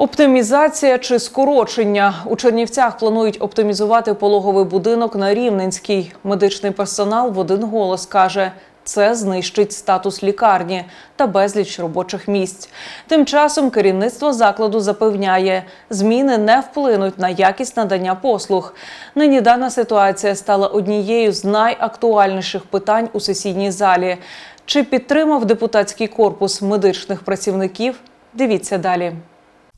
Оптимізація чи скорочення у Чернівцях планують оптимізувати пологовий будинок на Рівненській. Медичний персонал в один голос каже, це знищить статус лікарні та безліч робочих місць. Тим часом керівництво закладу запевняє, зміни не вплинуть на якість надання послуг. Нині дана ситуація стала однією з найактуальніших питань у сесійній залі. Чи підтримав депутатський корпус медичних працівників? Дивіться далі.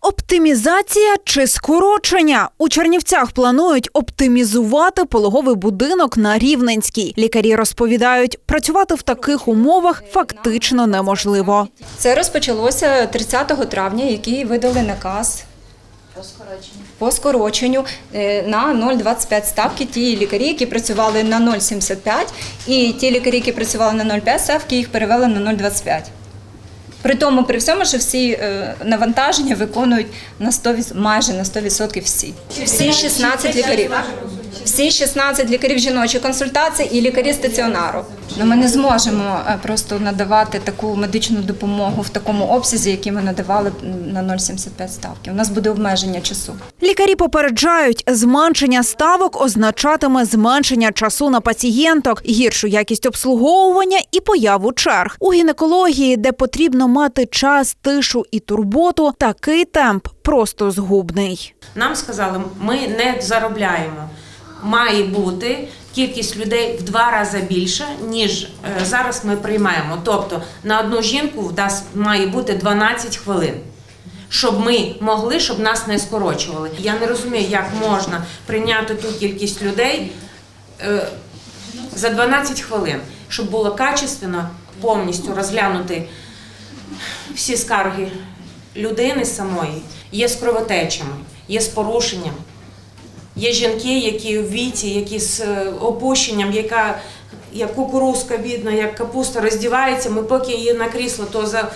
Оптимізація чи скорочення у Чернівцях планують оптимізувати пологовий будинок на Рівненській. Лікарі розповідають, працювати в таких умовах фактично неможливо. Це розпочалося 30 травня, який видали наказ по скороченню е, на 0,25 ставки. Ті лікарі, які працювали на 0,75, і ті лікарі, які працювали на 0,5 ставки, їх перевели на 0,25. При тому, при всьому, що всі е, навантаження виконують на 100, від- майже на 100% всі. Всі 16 лікарів. Всі 16 лікарів жіночої консультації і лікарі стаціонару. Ну, ми не зможемо е, просто надавати таку медичну допомогу в такому обсязі, який ми надавали на 0,75 ставки. У нас буде обмеження часу. Лікарі попереджають, зменшення ставок означатиме зменшення часу на пацієнток, гіршу якість обслуговування і появу черг. У гінекології, де потрібно мати час, тишу і турботу, такий темп просто згубний. Нам сказали, ми не заробляємо. Має бути кількість людей в два рази більше, ніж е, зараз ми приймаємо. Тобто на одну жінку в має бути 12 хвилин. Щоб ми могли, щоб нас не скорочували. Я не розумію, як можна прийняти ту кількість людей е, за 12 хвилин, щоб було качественно повністю розглянути всі скарги людини самої. Є з кровотечами, є з порушенням. Є жінки, які в віці, які з е, опущенням, яка як кукурузка бідна, як капуста роздівається, ми поки її на крісло, то за,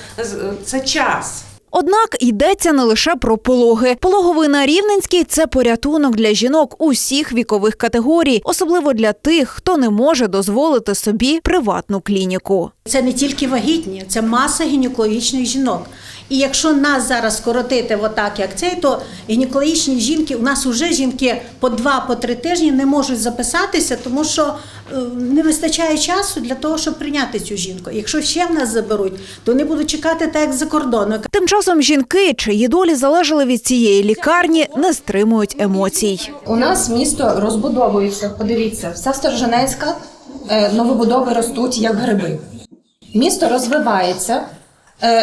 це час. Однак йдеться не лише про пологи. Пологовий на Рівненській – це порятунок для жінок усіх вікових категорій, особливо для тих, хто не може дозволити собі приватну клініку. Це не тільки вагітні, це маса гінекологічних жінок. І якщо нас зараз скоротити отак, як цей, то гінекологічні жінки, у нас вже жінки по два, по три тижні не можуть записатися, тому що е, не вистачає часу для того, щоб прийняти цю жінку. Якщо ще в нас заберуть, то вони будуть чекати так, як за кордону. Тим часом жінки, чиї долі залежали від цієї лікарні, не стримують емоцій. У нас місто розбудовується. Подивіться, вся Сторожинецька, е, новобудови ростуть як гриби. Місто розвивається,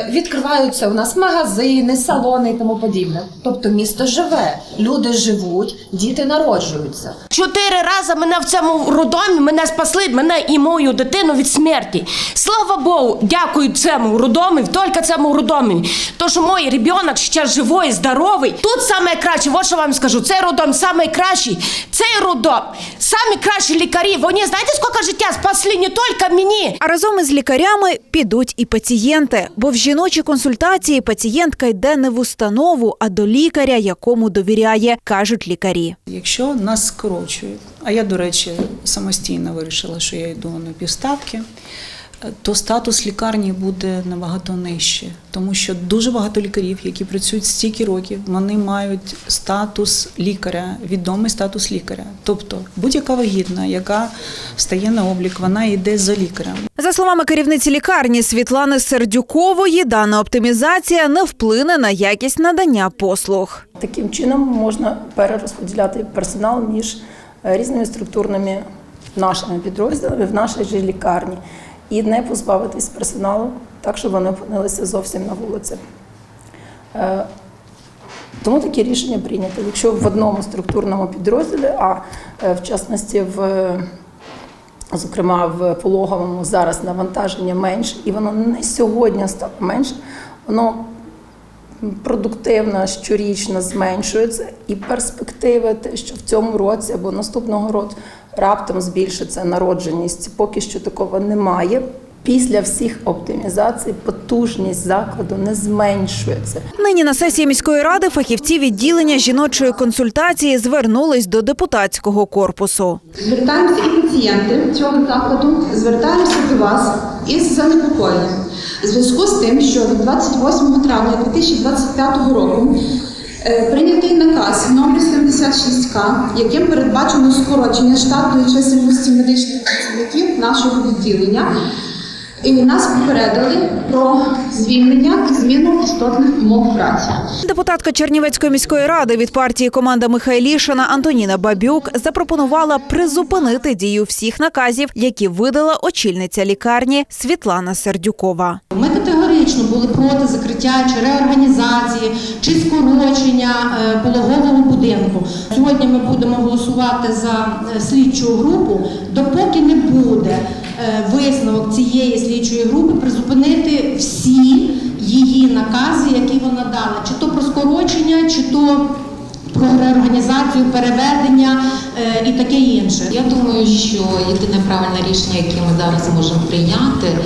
відкриваються у нас магазини, салони і тому подібне. Тобто місто живе, люди живуть, діти народжуються. Чотири рази мене в цьому роддомі мене спасли, мене і мою дитину від смерті. Слава Богу, дякую цьому роддомі, тільки цьому роддомі. То, що мій ребенок ще живий, здоровий. Тут саме краще, от що вам скажу, цей роддом саме кращий. Цей роддом, самі кращі лікарі. Вони знаєте, скільки життя спасли не тільки мені. А разом із лікарями підуть і пацієнти, бо в жіночій консультації пацієнтка йде не в установу, а до лікаря, якому довіряє, кажуть лікарі. Якщо нас скорочують, а я, до речі, самостійно вирішила, що я йду на півставки, то статус лікарні буде набагато нижче, тому що дуже багато лікарів, які працюють стільки років, вони мають статус лікаря, відомий статус лікаря. Тобто будь-яка вагітна, яка стає на облік, вона йде за лікарем. За словами керівниці лікарні Світлани Сердюкової, дана оптимізація не вплине на якість надання послуг. Таким чином можна перерозподіляти персонал між е, різними структурними нашими підрозділами в нашій же лікарні і не позбавитись персоналу так, щоб вони опинилися зовсім на вулиці. Е, Тому такі рішення прийнято. Якщо в одному структурному підрозділі, а е, в частності в зокрема в пологовому зараз навантаження менше, і воно не сьогодні стало менше, воно продуктивно щорічно зменшується, і перспективи, те, що в цьому році або наступного року раптом збільшиться народженість, поки що такого немає. Після всіх оптимізацій потужність закладу не зменшується. Нині на сесії міської ради фахівці відділення жіночої консультації звернулись до депутатського корпусу. Звертаємося і пацієнти цього закладу звертаємося до вас із занепокоєнням. У зв'язку з тим, що від 28 травня 2025 року Е, Прийнятий наказ номер 76К, яким передбачено скорочення штатної чисельності медичних працівників нашого відділення. І нас попередили про звільнення і зміну істотних умов праці. Депутатка Чернівецької міської ради від партії команда Михайлішина Антоніна Бабюк запропонувала призупинити дію всіх наказів, які видала очільниця лікарні Світлана Сердюкова. Ми категорично були проти закриття чи реорганізації, чи скорочення е, пологового будинку. Сьогодні ми будемо голосувати за е, слідчу групу, допоки не буде висновок цієї слідчої групи, призупинити всі її накази, які вона дала, чи то про скорочення, чи то про реорганізацію, переведення е, і таке інше. Я думаю, що єдине правильне рішення, яке ми зараз можемо прийняти,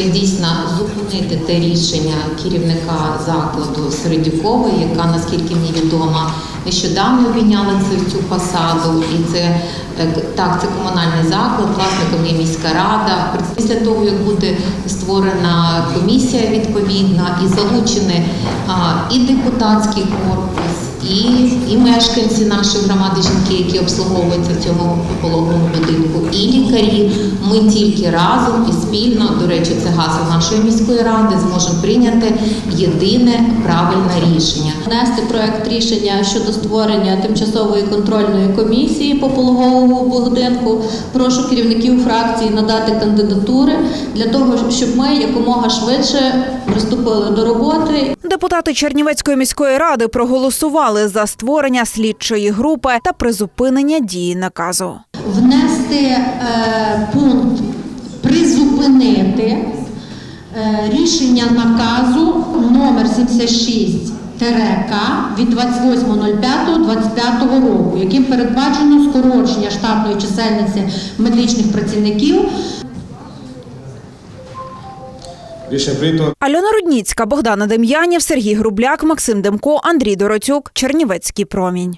це дійсно зупинити те рішення керівника закладу Середюкової, яка, наскільки мені відомо, нещодавно обійняла цю, посаду. І це так, це комунальний заклад, власником є міська рада. Після того, як буде створена комісія відповідна і залучені а, і депутатський корпус. І, і мешканці нашої громади, жінки, які обслуговуються в цьому пологовому будинку, і лікарі. Ми тільки разом і спільно, до речі, це гасло нашої міської ради, зможемо прийняти єдине правильне рішення. Внести проект рішення щодо створення тимчасової контрольної комісії по пологовому будинку. Прошу керівників фракції надати кандидатури для того, щоб ми якомога швидше приступили до роботи Депутати Чернівецької міської ради проголосували за створення слідчої групи та призупинення дії наказу. внести е, пункт призупинити е, рішення наказу номер 76 К від 28.05.25 року, яким передбачено скорочення штатної чисельниці медичних працівників Рішення прийнято. Альона Рудніцька, Богдана Дем'янів, Сергій Грубляк, Максим Демко, Андрій Дороцюк, Чернівецький промінь.